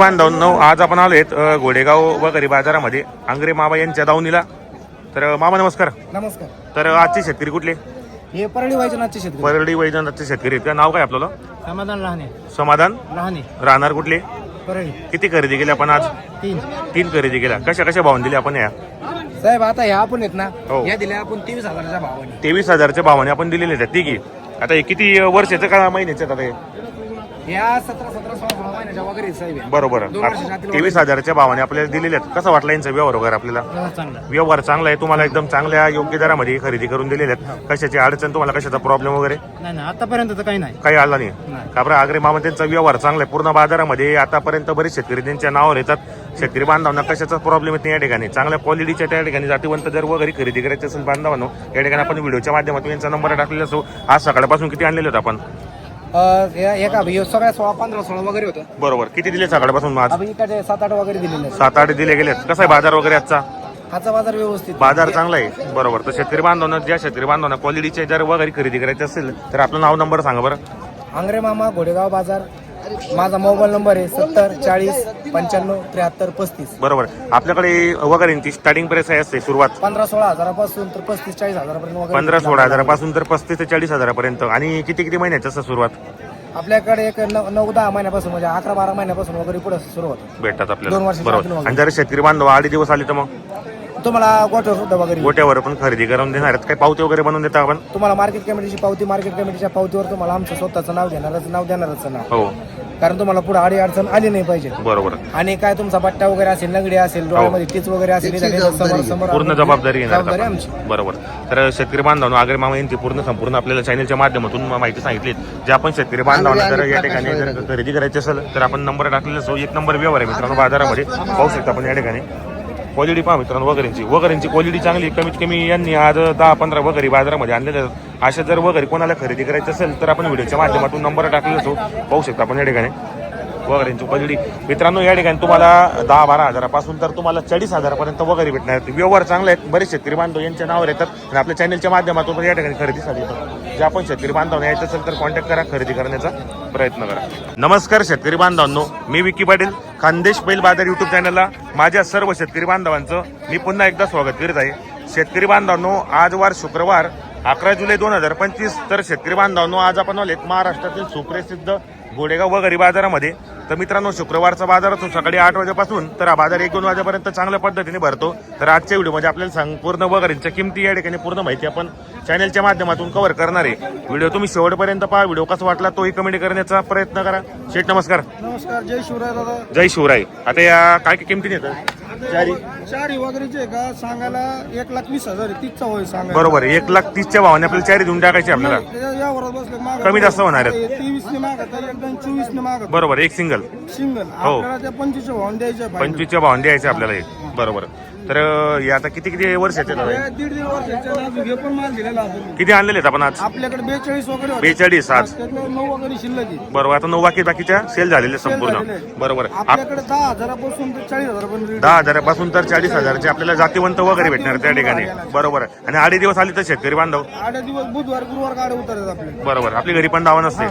बांधवांनो आज आपण आलोत अ, घोडेगाव वगैरे बाजारामध्ये आंग्रे मामा यांच्या दावणीला. तर मामा नमस्कार. नमस्कार. तर आजचे शेतकरी कुठले? हे परळी वैजनाथचे शेतकरी. परळी वैजनाथचे शेतकरी आहेत का? नाव काय आपल्याला? समाधान लहाने समाधान? लहाने राहणार कुठले? परळी. किती खरेदी केली आपण आज? तीन. तीन खरेदी केल्या. कशा कशा भावून दिली आपण या? साहेब आता ह्या आपण आहेत ना हो. या दिल्या आपण तेवीस हजाराच्या भावाने. तेवीस हजारच्या भावाने आपण दिलेले आहेत. तिघी आता हे किती वर्षाचं का महिन्याचे आता हे? ह्या सतरा सतरा सोळा सोळा महिन्याच्या वगैरे आहेत साहेब हे. बरोबर. दोन वर्षाच्या आतील तेवीस हजारच्या भावाने आपल्याला दिलेले आहेत. कसा वाटला यांचा व्यवहार वगैरे आपल्याला? व्यवहार चांगला व्यवहार चांगला आहे. तुम्हाला एकदम चांगल्या योग्य दरामध्ये खरेदी करून दिलेले आहेत. कशाची अडचण तुम्हाला कशाचा प्रॉब्लेम वगैरे? नाही नाही. आतापर्यंत तर काही नाही. काही आला नाही. नाही. का बरं? आग्रे मामा त्यांचा व्यवहार चांगला आहे. पूर्ण बाजारामध्ये आतापर्यंत बरेच शेतकरी त्यांच्या नावावर येतात. शेतकरी बांधवांना कशाचा प्रॉब्लेम येत नाही या ठिकाणी? चांगल्या क्वालिटीच्या त्या ठिकाणी जातीवंत जर वगैरे खरेदी करायची असेल बांधवांनो या ठिकाणी आपण व्हिडिओच्या माध्यमातून यांचा नंबर टाकलेला असो. आज सकाळपासून किती आणलेले आहेत आपण? सगळ्या सोळा पंधरा सोळा वगैरे होतं. बरोबर. किती दिले सकाळपासून आज? आपण इकडे सात आठ वगैरे दिलेले आहेत. सात आठ दिले गेलेत. कसा आहे बाजार वगैरे आजचा? आजचा बाजार व्यवस्थित बाजार चांगला आहे. बरोबर. तर शेतकरी बांधवांना ज्या शेतकरी बांधवांना क्वालिटीचे जर वगैरे खरेदी करायची असेल तर आपलं नाव नंबर सांगा बरं. आंग्रे मामा घोडेगाव बाजार. माझा मोबाईल नंबर आहे सत्तर चाळीस पंच्याण्णव त्र्याहत्तर पस्तीस. बरोबर. आपल्याकडे वगैरेंची स्टार्टिंग प्राइस आहे असते सुरुवात. पंधरा सोळा हजारापासून तर पस्तीस चाळीस हजारापर्यंत वगैरे पंधरा सोळा हजारापासून तर पस्तीस ते चाळीस हजारापर्यंत. आणि किती किती महिन्याची असं सुरुवात? आपल्याकडे एक नऊ नऊ दहा महिन्यापासून म्हणजे अकरा बारा महिन्यापासून वगैरे पुढे सुरू होतं. भेटतात दोन आपल्याला वर्षाच्या आतील बरोबर. वगैरे. आणि जर शेतकरी बांधव आठ दिवस आले तर मग? तुम्हाला गोठा सुद्धा वगैरे गोट्यावर पण खरेदी करून देणार आहेत. काही पावती वगैरे बनवून देता आपण? तुम्हाला मार्केट कमिटीची पावती मार्केट कमिटीच्या पावतीवर तुम्हाला आमचं स्वतःचं नाव घेणारच नाव देणारच नाव. हो. कारण तुम्हाला पुढे आडी अडचण आली नाही पाहिजे. बरोबर. आणि काय तुमचा पट्टा वगैरे असेल लंगडी असेल डोळ्यामध्ये टीच वगैरे असेल समोर समोर हो. पूर्ण जबाबदारी घेणार जबाबदारी. आमची. बरोबर. तर शेतकरी बांधवांनो आगरे मामा यांची पूर्ण संपूर्ण आपल्याला चॅनलच्या माध्यमातून माहिती सांगितली जे आपण शेतकरी बांधवांना जर या ठिकाणी जर खरेदी करायची असेल तर आपण नंबर टाकलेला असो. एक नंबर व्यवहार आहे मित्रांनो बाजारामध्ये. पाहू शकता आपण या ठिकाणी. क्वालिटी पहा मित्रांनो वगैरेंची. वगैरेंची क्वालिटी चांगली कमीत कमी यांनी आज दहा पंधरा वगैरे बाजारामध्ये आणलेले असे अशा जर वगैरे कोणाला खरेदी करायचं असेल तर आपण व्हिडिओच्या माध्यमातून नंबर टाकलेला असो पाहू शकता आपण या ठिकाणी. वगैरेंची क्वालिटी मित्रांनो या ठिकाणी तुम्हाला दहा बारा हजारापासून तर तुम्हाला चाळीस हजारापर्यंत वगैरे भेटणार व्यवहार चांगले आहेत. बरेच शेतकरी बांधव यांच्या नावावर येतात आणि आपल्या चॅनलच्या माध्यमातून पण या ठिकाणी खरेदीसाठी येतात. जे आपण शेतकरी बांधव यायचं असेल तर कॉन्टॅक्ट करा. खरेदी करण्याचा प्रयत्न करा. नमस्कार शेतकरी बांधवांनो. मी विकी पाटील खानदेश बैल बाजार युट्यूब चॅनलला माझ्या सर्व शेतकरी बांधवांचं मी पुन्हा एकदा स्वागत करीत आहे. शेतकरी बांधवांनो आज वार शुक्रवार अकरा जुलै दोन हजार पंचवीस. तर शेतकरी बांधवांनो आज आपण आलेत महाराष्ट्रातील सुप्रसिद्ध गोडेगाव वगैरे बाजारामध्ये. तर मित्रांनो शुक्रवारचा बाजार असतो सकाळी आठ वाजेपासून तर हा बाजार एक दोन वाजेपर्यंत चांगल्या पद्धतीने भरतो. तर आजच्या व्हिडिओमध्ये आपल्याला सांग पूर्ण वगैरेंच्या किमती या ठिकाणी पूर्ण माहिती आपण चॅनलच्या माध्यमातून कव्हर करणार आहे. व्हिडिओ तुम्ही शेवटपर्यंत पहा व्हिडिओ कसा वाटला तोही कमेंट करण्याचा प्रयत्न करा. शेठ नमस्कार. नमस्कार जय शिवराय दादा. जय शिवराय. आता या काय काय किमतीने येतात चारी. चारी वगैरेचे का सांगायला एक लाख वीस हजार आहे, तीसचा होय सांगायला. बरोबर आहे. एक लाख तीसच्या भावाने आपल्याला चारी देऊन टाकायची आपल्याला. त्याच्या यावरच बसले मागं कमी जास्त होणार आहेत. तेवीस ने मागत एकदम चोवीस ने मागत बरोबर एक सिंगल सिंगल हो. आपल्याला त्या पंचवीसच्या भावून द्यायचे पंचवीसच्या भावाने द्यायचे आपल्याला हे. बरोबर. तर अं, हे आता किती किती वर्षाचे दादा हे? दीड दीड वर्षाच्या नाजूक हे पण माल दिलेला किती आणलेले आहेत आपण आज? आपल्याकडे बेचाळीस वगैरे होते. बेचाळीस आज त्यातले नऊ वगैरे शिल्लक आहे. बरोबर आता नऊ बाकी बाकीच्या सेल झालेले संपूर्ण. झालेले. बरोबर आप- आपल्याकडे दहा हजारापासून तर चाळीस हजारापर्यंत दहा हजारापासून तर चाळीस हजारचे आपल्याला जातीवंत वगैरे भेटणार त्या ठिकाणी. बरोबर आणि आडे दिवस आले तर शेतकरी बांधव. आठ दिवस बुधवार गुरुवार गाड्या उतरतात आपले. बरोबर. आपली घरी पण दावा नसते.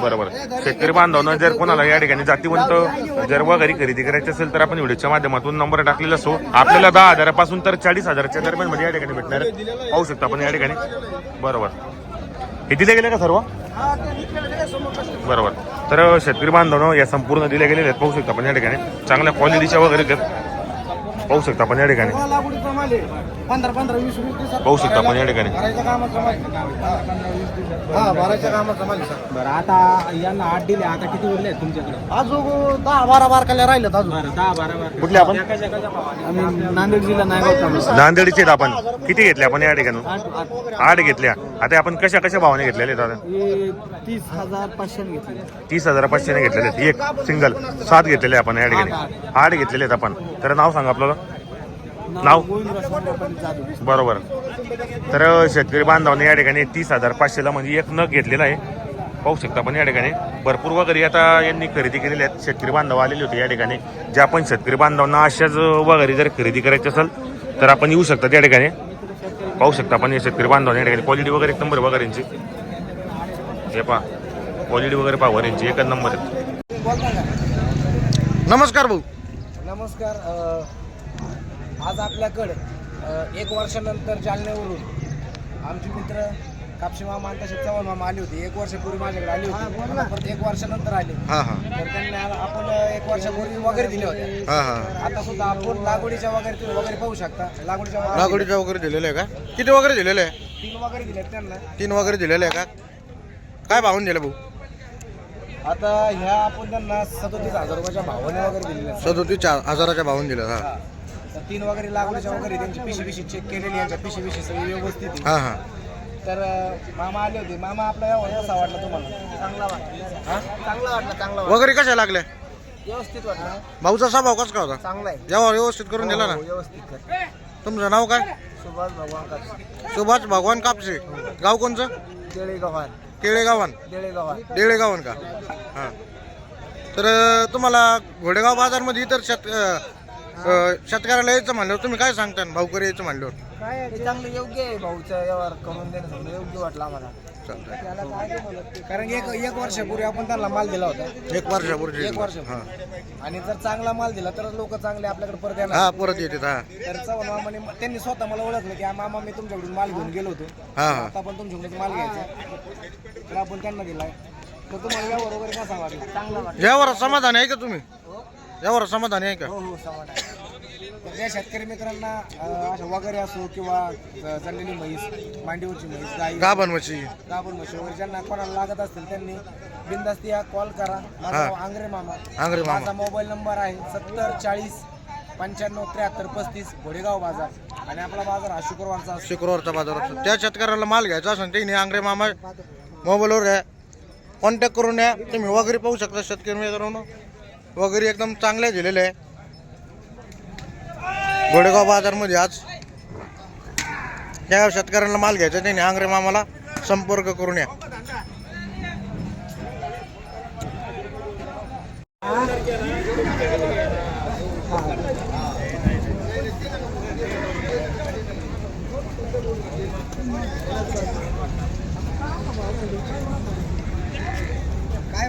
बरोबर. शेतकरी बांधवांना जर कोणाला या ठिकाणी जातीवंत जर वगैरे खरेदी करायची असेल तर आपण व्हिडिओच्या माध्यमातून नंबर टाकलेला असो आपल्याला दहा हजारापासून तर चाळीस हजारच्या दरम्यानमध्ये या ठिकाणी भेटणार. पाहू शकता आपण या ठिकाणी. बरोबर. हे दिले गेले का सर्व. बरोबर. तर शेतकरी बांधवांनो या संपूर्ण दिल्या गेलेल्या आहेत. पाहू शकता आपण या ठिकाणी. चांगल्या क्वालिटीच्या वगैरे पाहू शकता आपण या ठिकाणी. पंधरा पंधरा वीस वीस दिवसात पाहू शकता आपण या ठिकाणी. भरायच्या कामाचा माल हा भरायच्या कामाचा माल आहे, सर. बरं आता यांना आठ दिले आता किती उरले आहेत तुमच्याकडे? अजून दहा बारा बारकाल्या राहिल्यात अजून. बरं दहा बारा बारा कुठले आपण? आम्ही नांदेड जिल्हा नायगाव तालुका नांदेडचे आहेत आपण. किती घेतले आपण या ठिकाणी? आठ घेतल्या. आता आपण कशा कशा भावाने घेतलेले आहेत दादा? तीस हजार पाचशे घेतले तीस हजार पाचशेने घेतलेले आहेत. एक सिंगल सात घेतलेले आपण या ठिकाणी. आठ घेतलेले आहेत आपण. तर नाव सांगा आपल्याला. नाव बरोबर. तर शेतकरी बांधवांनी या ठिकाणी तीस हजार पाचशेला म्हणजे एक नग घेतलेला आहे. पाहू शकता आपण या ठिकाणी. भरपूर वगैरे आता यांनी खरेदी केलेली आहेत. शेतकरी बांधव आलेले होते या ठिकाणी. जे आपण शेतकरी बांधवांना अशाच वगैरे जर खरेदी करायची असेल तर आपण येऊ शकता त्या ठिकाणी. पाहू शकता आपण या शेतकरी बांधवांनी ठिकाणी क्वालिटी वगैरे एक नंबर वगैरे यांची हे पहा. क्वालिटी वगैरे पहा यांची एकच नंबर आहे. नमस्कार भाऊ. नमस्कार आज आपल्याकडं एक वर्षानंतर जालन्यावरून आमचे मित्र कापशी मामा आणि तसे चव्हाण मामा आले होते. एक वर्षापूर्वी माझ्याकडे आले होते. परत एक वर्षानंतर आले. हा हा. तर त्यांना आपण एक वर्षापूर्वी वगैरे दिले होते हा हा. आता सुद्धा आपण लागवडीच्या वगैरे तुम्ही वगैरे पाहू शकता. लागवडीच्या वगैरे लागवडीच्या वगैरे दिलेले आहे का? किती वगैरे दिलेले? आहे तीन वगैरे दिले त्यांना. तीन वगैरे दिलेले आहे का? काय भावून दिले भाऊ? आता ह्या आपण त्यांना सदोतीस हजार रुपयाच्या भावाने वगैरे दिलेल्या आहेत. सदोतीस चार हजाराच्या भावून दिले हा. हा. तर तीन वगैरे लागवडीच्या वगैरे त्यांची पिशी पिशी चेक केलेली यांच्या पिशी पिशी सगळी व्यवस्थित आहे. हा हा. तर अं, मामा आले होते. मामा आपला व्यवहार कसा वाटला तुम्हाला. चांगला वाटला. हा? चांगला वाटला चांगला वगैरे कशा लागल्या? व्यवस्थित वाटला. भाऊचा स्वभाव कसा का होता? चांगला आहे. जेव्हा व्यवस्थित करून दिला ना? हो, व्यवस्थित. तुमचं नाव काय? सुभाष भगवान का सुभाष भगवान कापसे. गाव कोणचं? देळे गव्हाण केळे गावान देळे गव्हाण देळे गावन का? हा. तर तुम्हाला घोडेगाव बाजारमध्ये इतर शेत शेतकऱ्याला यायचं म्हणल्यावर तुम्ही काय सांगता भाऊकरी यायचं म्हणल्यावर? काय चांगलं योग्य आहे भाऊचा व्यवहार करून देणं योग्य वाटलं आम्हाला. चालतंय कारण एक एक वर्षापूर्वी आपण त्यांना माल दिला होता. एक वर्षापूर्वी. एक वर्ष हा. आणि जर चांगला माल दिला तरच लोक चांगले आपल्याकडे परत येणार. हा परत येते हा. तर चव्हाण मामाने त्यांनी स्वतः मला ओळखलं की "हा मामा मी तुमच्याकडून माल घेऊन गेलो होतो. हा हा. आता पण तुमच्याकडून माल घ्यायचा तर आपण त्यांना दिलाय. तर तुम्हाला व्यवहार वगैरे कसा वाटला? चांगला वाटला यावर समाधान आहे का तुम्ही? यावर समाधान आहे का? हो हो आहे. तर ज्या शेतकरी मित्रांना अशा वगैरे असो किंवा जळलेली म्हैस मांडीवरची म्हैस गाई गाभण म्हशी गाभण म्हशी वगैरे ज्यांना कोणाला लागत असतील त्यांनी बिंदास्ती या कॉल करा. माझं. नाव आंग्रे मामा. आंग्रे मामा. माझा मोबाईल नंबर आहे सत्तर चाळीस पंच्याण्णव त्र्याहत्तर पस्तीस घोडेगाव बाजार. आणि आपला बाजार हा शुक्रवारचा असतो. शुक्रवारचा बाजार असतो. त्या शेतकऱ्याला माल घ्यायचा असेल त्याने आंग्रे मामा मोबाईलवर आहे कॉन्टॅक्ट करून या. तुम्ही वगैरे पाहू शकता शेतकरी मित्रांनो. वगैरे एकदम चांगले दिलेले आहे. घोडेगाव बाजारमध्ये आज त्या शेतकऱ्यांना माल घ्यायचा त्याने आंग्रे मामाला संपर्क करून या. काय